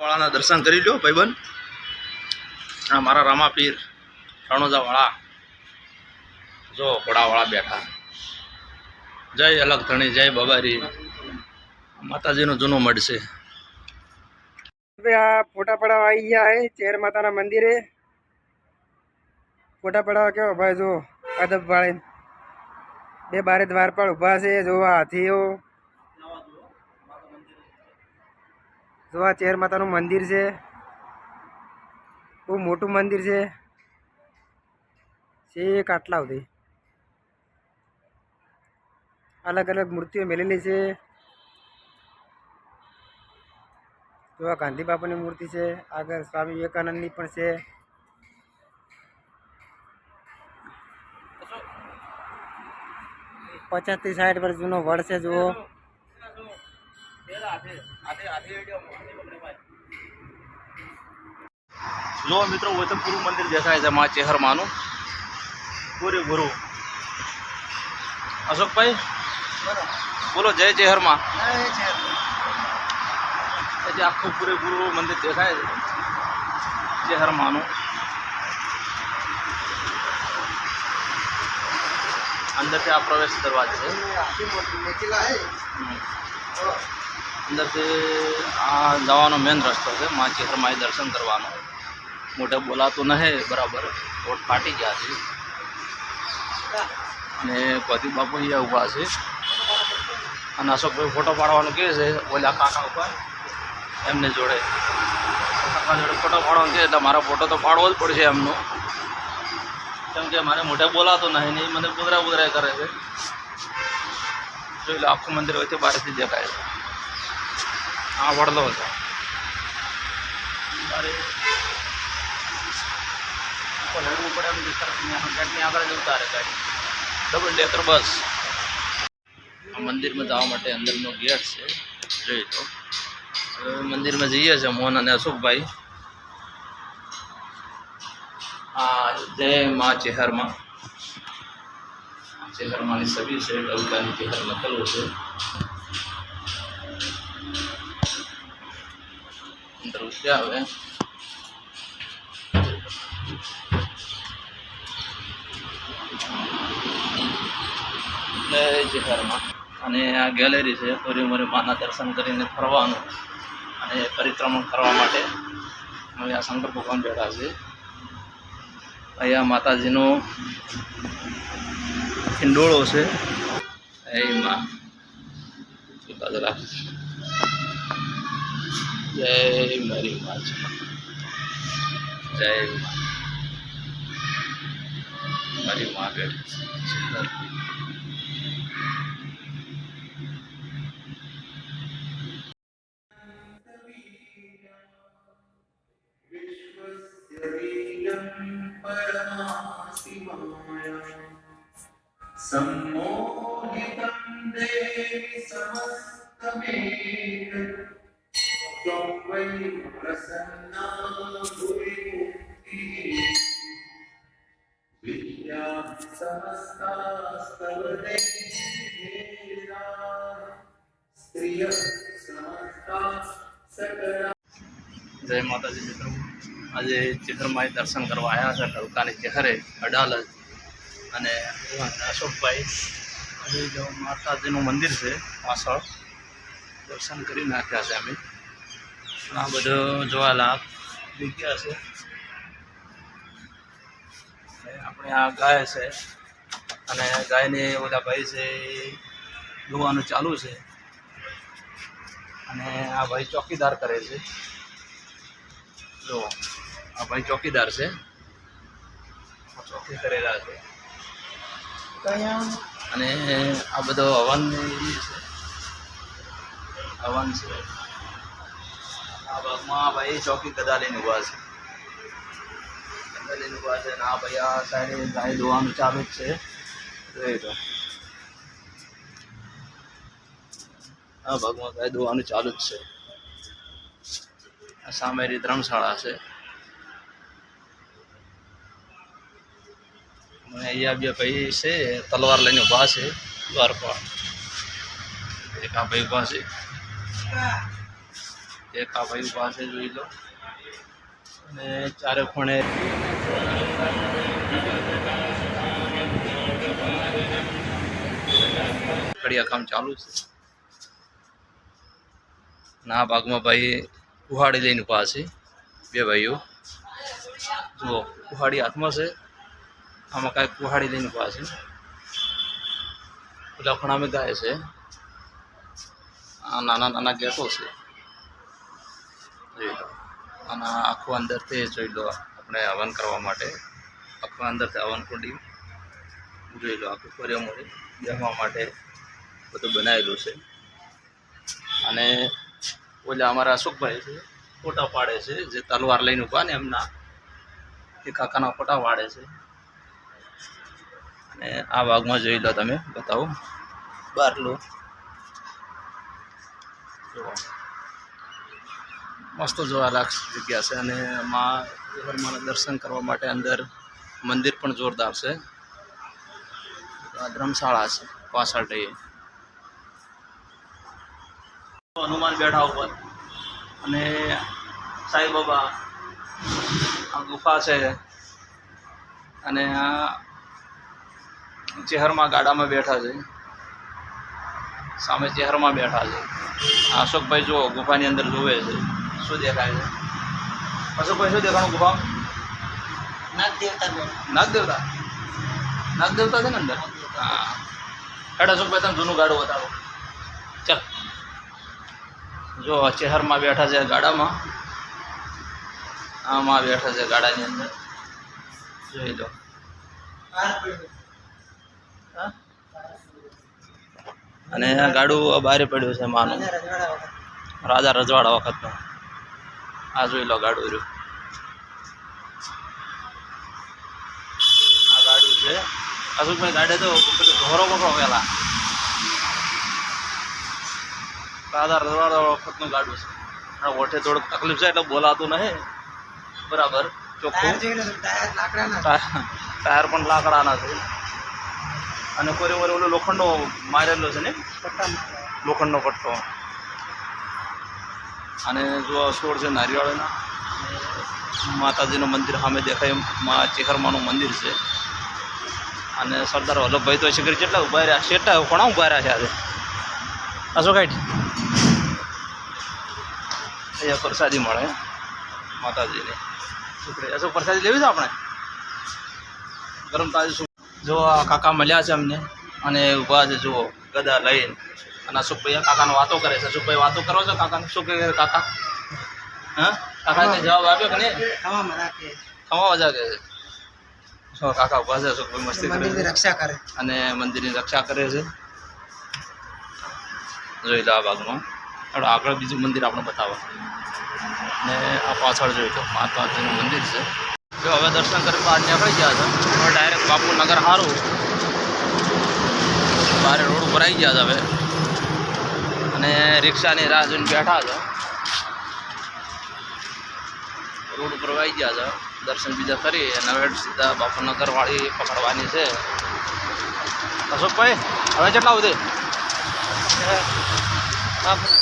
વાળાના દર્શન કરી લો ભાઈબંધ. આ મારા રામાપીર, રણોજાવાળા. જો ઘોડાવાળા બેઠા. જય અલગ ધણી, જય બબારી. માતાજીનો જૂનો મઢ છે. આ ફોટા પડાવવા આવી ગયા હે, ચેર માતાના મંદિરે. ફોટા પડાવવા કેવો ભાઈ, જો, અદબ વાળે. બે બારે દ્વાર પર ઊભા છે, જોવા હાથીઓ. જો આ ચેર માતાનું મંદિર છે. બહુ મોટું મંદિર છે. છેક આટલા સુધી. અલગ અલગ મૂર્તિઓ મેલેલી છે. જો આ ગાંધી બાપાની મૂર્તિ છે. આગળ સ્વામી વિવેકાનંદની પણ છે. પચાસથી સાઠ વર્ષ જૂનો વડ છે, જુઓ. જો મિત્રો વૈતમપુરું મંદિર દેખાય છે મા ચેહરમાનું. પૂરેપૂરું અશોકભાઈ? બોલો, જય ચેહરમાં. જે આખું પૂરેપૂરું મંદિર દેખાય છે ચેહરમાનું. અંદરથી આ પ્રવેશ દરવાજો છે. અંદરથી આ જવાનો મેન રસ્તો છે મા ચેહરમાં દર્શન કરવાનો. મોટે બોલાતું નહીં બરાબર. વોટ ફાટી ગયા છે. અને પતિ બાપુ અહીંયા ઊભા છે. અને અશોકભાઈ ફોટો પાડવાનું કહે છે, ઓલા કાકા ઉપર. એમને જોડે. કાકા જોડે ફોટો પાડવાનું કહે, એટલે મારો ફોટો તો પાડવો જ પડશે એમનો. કેમ કે મારે મોઢે બોલાતો નહીં ને એ મને કુદરા કુદરા કરે છે. જોઈ લો, આખું મંદિર હોય બહારથી દેખાય છે. આ વડલો હતો અરે હેડવું પડે એમ ગેટની આગળ જ ઉતારે ગાડી ડબલ ડેકર બસ આ મંદિરમાં જવા માટે અંદરનો ગેટ છે, જોઈ તો મંદિરમાં જઈએ છીએ, મોહન અને અશોકભાઈ. આ જય મા ચેહરમાં. ચેહરમાની છબી છે ડબકાની ચેહર લખેલું છે. અંદર ઉતર્યા હવે. જય ચેહરમાં અને આ ગેલેરી છે મોરી માના દર્શન કરીને ફરવાનું અને પરિક્રમણ કરવા માટે હવે આ શંકર ભગવાન બેઠા છે અહીંયા માતાજીનો ખીંડોળો છે. એ માં જરા. જય મારી માં છે. જય. મારી મા બેઠી છે. સુંદર सम्मोहितं देवि समस्तमेक त्वं वै प्रसन्ना भुविमुक्तिः विद्या समस्तास्तव देहेरा स्त्रियः समस्ता सकला જય માતાજી મિત્રો આજે ચિત્રમાઈ દર્શન કરવા આવ્યા છે ઢલકાની ચહેરે અડાલજ અને અશોકભાઈ. આજે જો માતાજીનું મંદિર છે, પાછળ. દર્શન કરી નાખ્યા છે અમે. આ બધો જોવાલાયક જગ્યા છે. આપણે આ ગાય છે, અને ગાયને બધા ભાઈ છે એ જોવાનું ચાલુ છે. અને આ ભાઈ ચોકીદાર કરે છે. જો. ભાઈ ચોકીદાર છે. ચોકી કરેલા છે. અને આ બધો હવન છે. હવન છે. આ ભાગમાં ભાઈ ચોકી ગદા લઈને ઊભા છે. ગદા લઈને છે આ ભાઈ આ સાઈડે ગાય ધોવાનું ચાલુ જ છે. આ ભાગમાં ગાય ધોવાનું ચાલુ જ છે. આ સામેરી ધર્મશાળા છે અને અહીંયા બે ભાઈ છે, તલવાર લઈને ઊભા છે, દ્વાર પર. એક આ ભાઈ ઊભા છે. એક આ ભાઈ પાસે જોઈ લો. અને ચારે ખૂણે કડિયા કામ ચાલુ છે. ના ભાગમાં ભાઈ કુહાડી લઈને ઊભા છે, બે ભાઈઓ. જુઓ કુહાડી હાથમાં છે. આમાં કાંઈ કુહાડી લઈને ઊભા છે. લખણામાં ગાય છે. આ નાના નાના ગેટો છે. જોઈ લો. અને આખું અંદરથી જોઈ લો આપણે હવન કરવા માટે. આખું અંદરથી હવન કુંડી. જોઈ લો, આખું ફર્યો બેસવા માટે બધું બનાવેલું છે. અને ઓલા અમારા અશોકભાઈ છે, ફોટા પાડે છે, જે તલવાર લઈને ઊભા ને એમના. એ કાકાના ફોટા પાડે છે. અને આ ભાગમાં જોઈ લો તમે બતાવો. બારલો. મસ્ત જોવાલાયક જગ્યા છે અને મા માના દર્શન કરવા માટે અંદર મંદિર પણ જોરદાર છે. ધર્મશાળા છે પાછળ રહીએ. હનુમાન બેઠા ઉપર. અને સાંઈબાબા આ ગુફા છે. અને આ ચેહરમાં ગાડામાં બેઠા છે. સામે ચેહરમાં બેઠા છે. અશોકભાઈ જુઓ ગુફાની અંદર જોવે છે. શું દેખાય છે? અશોકભાઈ શું દેખાણું ગુફા? નાગ દેવતા નાગ દેવતા છે ને અંદર? હા. હેડ અશોકભાઈ તમે જૂનું ગાડું બતાવો. ચાલ. જો ચેહરમાં બેઠા છે ગાડામાં. આમાં બેઠા છે ગાડાની અંદર. જોઈ લો. અને આ ગાડું બહાર પડ્યું છે માનું. રાજા રજવાડા વખતનું આ જોઈ લો ગાડું રહ્યું. આ ગાડું છે. અશોકભાઈ ગાડે તો ઢોરો બકરો પેલા રાજા રજવાડા વખતનું ગાડું છે. આ ઓઠે થોડુંક તકલીફ છે એટલે બોલાતું નહીં. બરાબર. ચોખ્ખું. ટાયર પણ લાકડાના છે. અને કોઈ વાર ઓલો લોખંડનો મારેલો છે ને? લોખંડનો પટ્ટો. અને જો છોડ છે નારિયાળના માતાજીનું મંદિર સામે દેખાય મા ચેહરમાનું મંદિર છે. અને સરદાર વલ્લભભાઈ તો શિખર કેટલા ઊભા રહ્યા શેટા કોણા ઊભા રહ્યા છે આજે? અશોકાઈટ અહીંયા પ્રસાદી મળે માતાજીને. શુક્રિયા અશોક પ્રસાદી લેવી છે આપણે? ગરમ તાજી જો આ કાકા મળ્યા છે અમને અને ઊભા છે જુઓ ગદા લઈને. અને અશોકભાઈ કાકાનો વાતો કરે છે. અશોકભાઈ વાતો કરો છો કાકાને? શું કહે કાકા? હા? કાકાને જવાબ આપ્યો કે નહીં? ખમા મજા કહે છે. શું કાકા ઊભા છે અશોકભાઈ મસ્તી કરે રક્ષા કરે. અને મંદિરની રક્ષા કરે છે. જોઈ લો આ ભાગમાં. આગળ બીજું મંદિર આપણે બતાવો. ને આ પાછળ જોઈ લો માતાજીનું મંદિર છે. જો હવે દર્શન કરી બહાર નીકળી ગયા છે. હવે ડાયરેક્ટ બાપુનગર સારું બારે રોડ ઉપર આવી ગયા છે હવે. અને રિક્ષાની રાહ જોઈને બેઠા છે. રોડ ઉપર આવી ગયા છે. દર્શન બીજા કરી અને હવે સીધા બાપુનગર વાળી પકડવાની છે. અશોકભાઈ, હવે કેટલા સુધી? બાપુનગર.